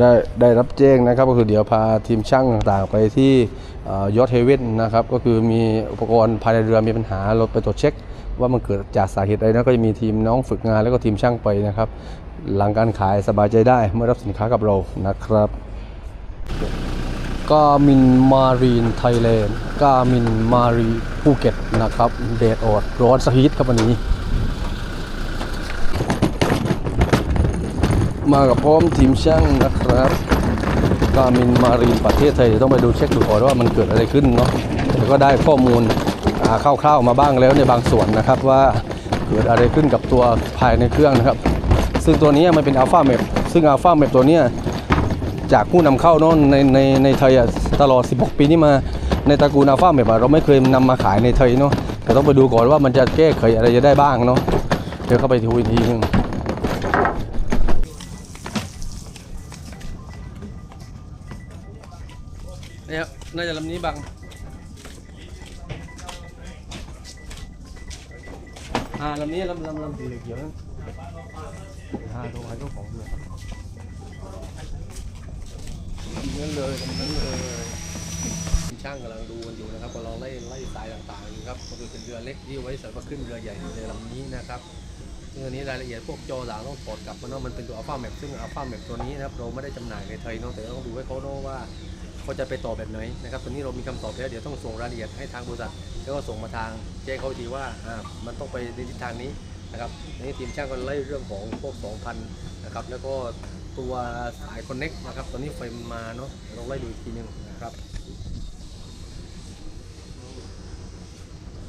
ได้ได้รับแจ้งนะครับก็คือเดี๋ยวพาทีมช่างต่างๆไปที่ยอดเฮเว่นนะครับก็คือมีอุปกรณ์ภายในเรือมีปัญหาเราไปตรวจเช็ค ว่ามันเกิดจากสาเหตุใดนะก็จะมีทีมน้องฝึกงานแล้วก็ทีมช่างไปนะครับ หลังการขายสบายใจได้เมื่อรับสินค้ากับเรานะครับกามินมารีนไทยแลนด์กามินมารีภูเก็ตนะครับเดดออดร้อนสฮีทครับวันนี้ มากับพร้อมทีมช่างนะครับกามินมารีนประเทศไทยเดี๋ยวต้องไปดูเช็คดูก่อนว่ามันเกิดอะไรขึ้นเนาะแต่ก็ได้ข้อมูลคร่าวๆมาบ้างแล้วในบางส่วนนะครับว่าเกิดอะไรขึ้นกับตัวภายในเครื่องนะครับ ซึ่งตัวนี้มันเป็นอัลฟาเมปซึ่งอัลฟาเมปตัวนี้จากผู้นำเข้าเนาะในในในไทยตลอด 16 ปีนี้มาในตระกูลอัลฟาเมบเราไม่เคยนำมาขายในไทยเนาะแต่ต้องไปดูก่อนว่ามันจะแก้ไขอะไรจะได้บ้างเนาะเดี๋ยวเข้าไปดูอีกทีนึง เนี่ยน่าจะลำนี้บังอ่าลำนี้ลำลำลำสีเหลืองเขียวนั่นอ่าดูให้เจ้าของเลยนั่นเลยตรงนั้นเลยช่างกำลังดูกันอยู่นะครับกำลังไล่ไล่สายต่างๆอยู่ครับก็คือเป็นเรือเล็กที่ไว้สำหรับขึ้นเรือใหญ่ในลำนี้นะครับซึ่อนี้รายละเอียดพวกจอต่างต้องถอดกลับมาเนาะมันเป็นตัวอัลฟาแมปซึ่งอัลฟาแมปตัวนี้นะครับเราไม่ได้จำหน่ายในไทยเนาะแต่ต้องดูให้เขาเนาะว่า เขาจะไปต่อแบบไหนนะครับตัวนี้เรามีคำตอบแล้วเดี๋ยวต้องส่งรายละเอียดให้ทางบริษัท แล้วก็ส่งมาทางแจ้งเขาอีกทีว่าอ่ามันต้องไปในทิศทางนี้นะครับในนี้ทีมช่างก็ไล่เรื่องของพวก 2,000นะครับแล้วก็ตัวสายคอนเน็กนะครับตอนนี้ไฟมันมาเนาะเดี๋ยวเราไล่ดูอีกทีหนึงนะครับ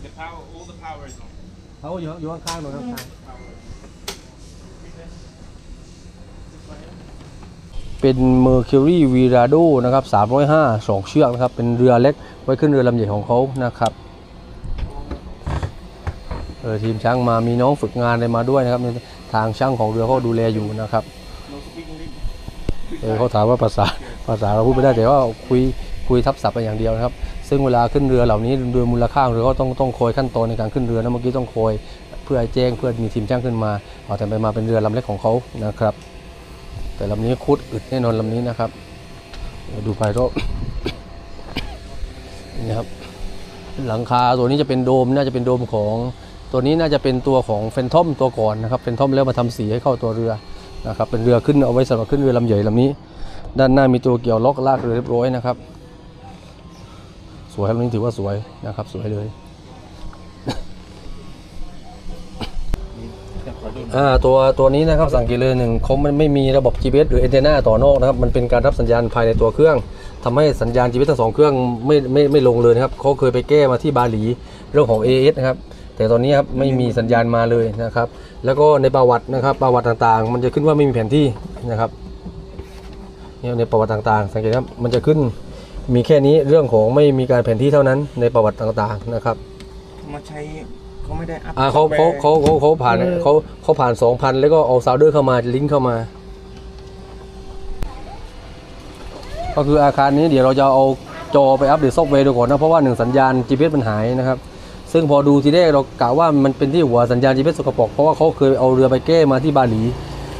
The power, all the power is on. เขาอยู่อยู่ข้างๆหน่อยข้าง เป็น Mercury Virado นะครับ305 2 เชือกนะครับ เป็นเรือเล็กไว้ขึ้นเรือลำใหญ่ของเขานะครับเออทีมช่างมามีน้องฝึกงานอะไรมาด้วยนะครับทางช่างของเรือเขาดูแลอยู่นะครับเออเขาถามว่าภาษาภาษาเราพูดไม่ได้แต่ว่าคุยคุยทับศัพท์ไปอย่างเดียวนะครับ ซึ่งเวลาขึ้นเรือเหล่านี้เรือมูลค่าของเรือก็ต้องต้องคอยขั้นตอนในการขึ้นเรือนะเมื่อกี้ต้องคอยเพื่อแจ้งเพื่อมีทีมช่างขึ้นมาเอาแต่ไปมาเป็นเรือลำเล็กของเขานะครับ แต่ลำนี้คุดอึดแน่นอนลำนี้นะครับ ดูภายรอบนี่ครับ หลังคาตัวนี้จะเป็นโดมน่าจะเป็นโดมของตัวนี้น่าจะเป็นตัวของเฟนทอมตัวก่อนนะครับเฟนทอมแล้วมาทำสีให้เข้าตัวเรือนะครับเป็นเรือขึ้นเอาไว้สำหรับขึ้นเรือลำใหญ่ลำนี้ ด้านหน้ามีตัวเกี่ยวล็อกลากเรือเรียบร้อยนะครับ สวยลำนี้ถือว่าสวยนะครับสวยเลย อ่าตัวตัวนี้นะครับสังเกตเลยหนึ่งเขาไม่ไม่มีระบบ GPS หรือ a n t e n n a ต่อนอกนะครับมันเป็นการรับสัญญาณภายในตัวเครื่องทำให้สัญญาณ GPS ทั้งสองเครื่องไม่ไม่ไม่ลงเลยนะครับเขาเคยไปแก้มาที่บาหลีเรื่องของ AS นะครับแต่ตอนนี้ครับไม่มีสัญญาณมาเลยนะครับ แล้วก็ในประวัตินะครับประวัติต่างๆ มันจะขึ้นว่าไม่มีแผนที่นะครับเนี่ยในประวัติต่างๆ สังเกตครับมันจะขึ้นมีแค่นี้เรื่องของไม่มีการแผนที่เท่านั้นในประวัติต่างๆนะครับมาใช้ เขาไม่ได้อัพอ่าเขาเขาเขาเขาเขาผ่านเขาเขาผ่านสองพันแล้วก็เอาซาวเดอร์เข้ามาลิงก์เข้ามา ก็คืออาคารนี้เดี๋ยวเราจะเอาจอไปอัปเดตซอฟต์แวร์ดูก่อนนะ เพราะว่าหนึ่งสัญญาณ GPS มันหายนะครับ ซึ่งพอดูทีแรกเรากะว่ามันเป็นที่หัวสัญญาณ GPS สกปรกเพราะว่าเขาเคยเอาเรือไปแก้มาที่บาหลี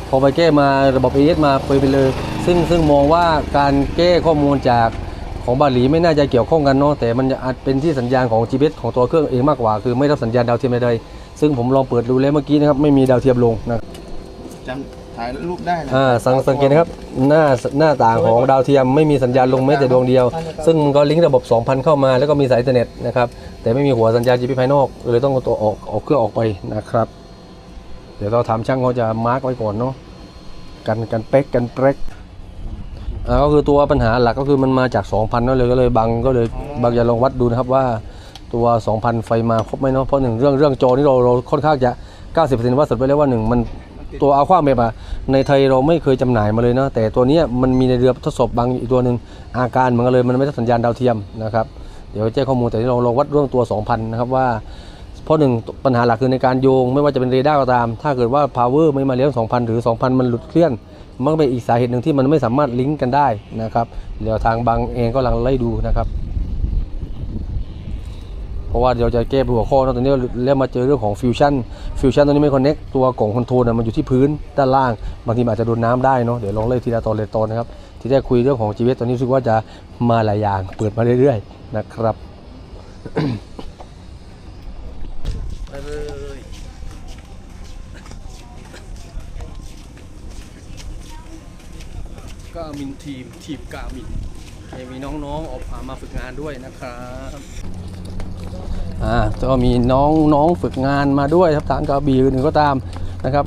พอไปแก้มาระบบ AS มาไปไปเลย ซึ่งซึ่งมองว่าการแก้ข้อมูลจาก ของบาหลีไม่น่าจะเกี่ยวข้องกันเนาะแต่มันอาจเป็นที่สัญญาณของ GPS ของตัวเครื่องเองมากกว่า คือไม่รับสัญญาณดาวเทียมใดๆซึ่งผมลองเปิดดูแล้วเมื่อกี้นะครับไม่มีดาวเทียมลงนะจำถ่ายรูปได้นะอ่าสังสังเกตนะครับหน้าหน้าต่างของดาวเทียมไม่มีสัญญาณลงแม้แต่ดวงเดียว ซึ่งมันก็ลิงก์ระบบ 2,000 เข้ามา แล้วก็มีสายอินเทอร์เน็ตนะครับแต่ไม่มีหัวสัญญาณ GPS ภายนอกเลยต้องเอาตัวออกออกเครื่องออกไปนะครับ เดี๋ยวเราทำช่างเขาจะมาร์กไว้ก่อนเนาะกันกันเป๊กกันเป๊ก อ่าก็คือตัวปัญหาหลักก็คือมันมาจาก 2,000เนาะเลยก็เลยบังก็เลยบังอย่าลองวัดดูนะครับว่าตัว 2,000 ไฟมาครบไหมเนาะเพราะหนึ่งเรื่องเรื่องจอนี่เราเราค่อนข้างจะ 90%ว่าสุดไปแล้วว่าหนึ่งมันตัวอัลฟาเมบอะในไทยเราไม่เคยจำหน่ายมาเลยนะแต่ตัวนี้มันมีในเรือทดสอบบางอีกตัวหนึ่งอาการเหมือนกันเลยมันไม่ได้สัญญาณดาวเทียมนะครับเดี๋ยวแจ้งข้อมูลแต่ที่เราลองวัดเรื่องตัว 2,000 นะครับว่าเพราะหนึ่งปัญหาหลักคือในการโยง ไม่ว่าจะเป็นเรดาร์ก็ตาม ถ้าเกิดว่า power ไม่มาเลี้ยง2,000 หรือ 2,000 มันหลุดเคลื่อน มันก็เป็นอีกสาเหตุหนึ่งที่มันไม่สามารถลิงก์กันได้นะครับเดี๋ยวทางบางเองก็กำลังไล่ดูนะครับ เพราะว่าเดี๋ยวจะแก้หัวข้อนะตอนนี้แล้วมาเจอเรื่องของฟิวชั่นฟิวชั่นตัวนี้ไม่คอนเน็กตัวกล่องคอนโทรลนะมันอยู่ที่พื้นด้านล่างบางทีอาจจะโดนน้ำได้เนาะเดี๋ยวลองเล่ทีละตอนเลยตอนนะครับ ที่ได้คุยเรื่องของ GS ตอนนี้รู้สึกว่าจะมาหลายอย่างเปิดมาเรื่อยๆนะครับ ไปเลย กามินทีม ทีมกามินมีน้องๆออกมาฝึกงานด้วยนะครับอ่าก็มีน้องน้องฝึกงานมาด้วยครับทางกระบี่อื่นก็ตามนะครับ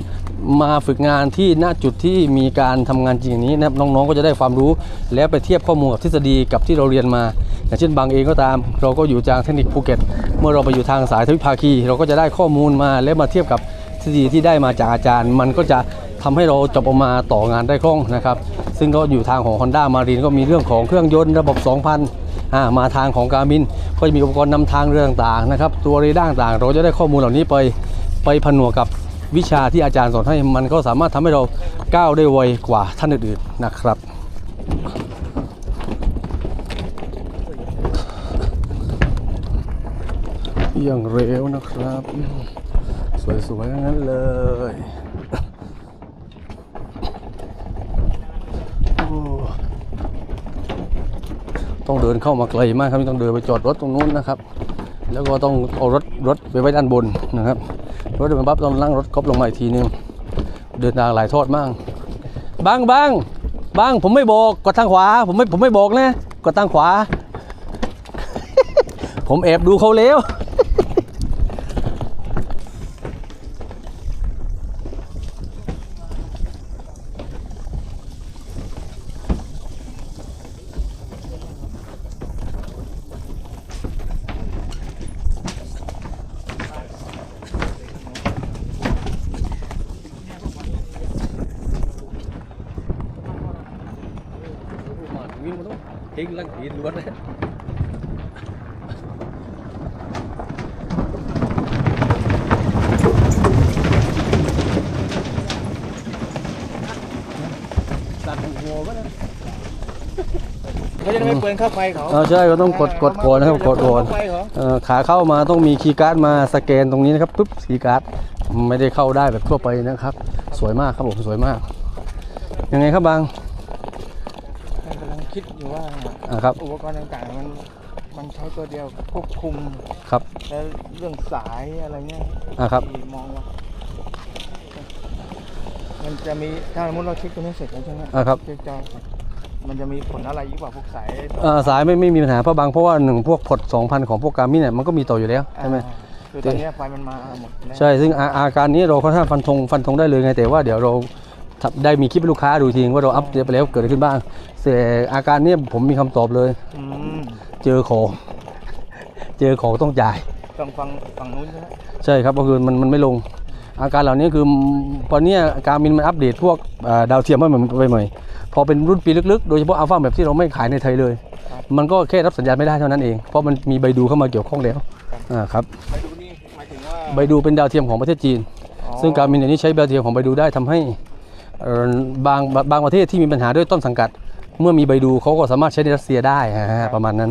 มาฝึกงานที่ณจุดที่มีการทำงานจริงนี้นะครับน้องๆก็จะได้ความรู้ แล้วไปเทียบข้อมูลกับทฤษฎีกับที่เราเรียนมา อย่างเช่นบางเองก็ตาม เราก็อยู่ทางเทคนิคภูเก็ต เมื่อเราไปอยู่ทางสายทวิภาคี เราก็จะได้ข้อมูลมาแล้วมาเทียบกับทฤษฎีที่ได้มาจากอาจารย์ มันก็จะทำให้เราจบออกมาต่องานได้คล่องนะครับ ซึ่งก็อยู่ทางของ Honda มารีนก็มีเรื่องของเครื่องยนต์ระบบ 2,000อ่ามาทางของการมินก็จะมีอุปกรณ์นำทางเรื่องต่างๆนะครับ ตัวเรดาร์ต่างๆเราจะได้ข้อมูลเหล่านี้ไปไปผนวกกับวิชาที่อาจารย์สอนให้มันก็สามารถทำให้เราก้าวได้ไวกว่าท่านอื่นๆนะครับอย่างเร็วนะครับ สวยๆทั้งนั้นเลยโอ้ ต้องเดินเข้ามาไกลมากครับต้องเดินไปจอดรถตรงนู้นนะครับ แล้วก็ต้องเอารถรถไปไว้ด้านบนนะครับรถเดินปั๊บต้องนั่งรถกอบลงมาอีกทีนึงเดินทางหลายทอดมากบางบางบางผมไม่บอกกดทางขวา ผมไม่ผมไม่บอกนะกดทางขวา ผมแอบดูเขาแล้ว mà nguyên một lúc hiên lăng hiên luôn đấy เขาจะไม่เปลืองค่าไฟเขาเอาใช่ก็ต้องกดกดก่อนนะครับกดก่อนเขาเอ่อขาเข้ามาต้องมีคีย์การ์ดมาสแกนตรงนี้นะครับปุ๊บคีย์การ์ดไม่ได้เข้าได้แบบทั่วไปนะครับ สวยมากครับผมสวยมากยังไงครับบาง คิดอยู่ว่าอ่าครับ อุปกรณ์ต่างๆมันมันใช้ตัวเดียวควบคุมครับแล้วเรื่องสายอะไรเงี้ยอ่าครับ ที่มองว่า มันจะมีถ้าสมมติเราเช็คตัวนี้เสร็จแล้วใช่ไหมอ่าครับ เช็คจอเสร็จมันจะมีผลอะไรยิ่งกว่าพวกสายเอ่อสายไม่ไม่มีปัญหาเพราะบางเพราะว่าหนึ่งพวกพด2,000 ของพวกการมินเนี่ยมันก็มีต่ออยู่แล้วใช่ไหม อ่าคือตอนเนี้ยไฟมันมาหมดแล้ว ใช่ ซึ่งอาอาการนี้เราค่อนข้างฟันธงฟันธงได้เลยไง แต่ว่าเดี๋ยวเราทำ ได้มีคลิปให้ลูกค้าดูทีนึงว่าเราอัปเดตไปแล้วเกิดอะไรขึ้นบ้างแต่อาการเนี้ผมมีคำตอบเลย อืมเจอของ เจอของต้องจ่ายต้องฟังฝั่งนู้นใช่ไหมใช่ครับก็คือมันมันไม่ลง อาการเหล่านี้คือตอนเนี้ยการมินมันอัปเดตพวกเอ่อดาวเทียมมาใหม่ๆพอเป็นรุ่นปีลึกๆ โดยเฉพาะอัลฟาแบบที่เราไม่ขายในไทยเลย มันก็แค่รับสัญญาณไม่ได้เท่านั้นเอง เพราะมันมีใบดูเข้ามาเกี่ยวข้องแล้วอ่าครับไปดูนี่หมายถึงว่าใบดูเป็นดาวเทียมของประเทศจีนอ๋อซึ่งการมินอันนี้ใช้ดาวเทียมของใบดูได้ทำให้เอ่อ บางบางประเทศที่มีปัญหาด้วยต้นสังกัด เมื่อมีใบดูเขาก็สามารถใช้ในรัสเซียได้ฮะประมาณนั้น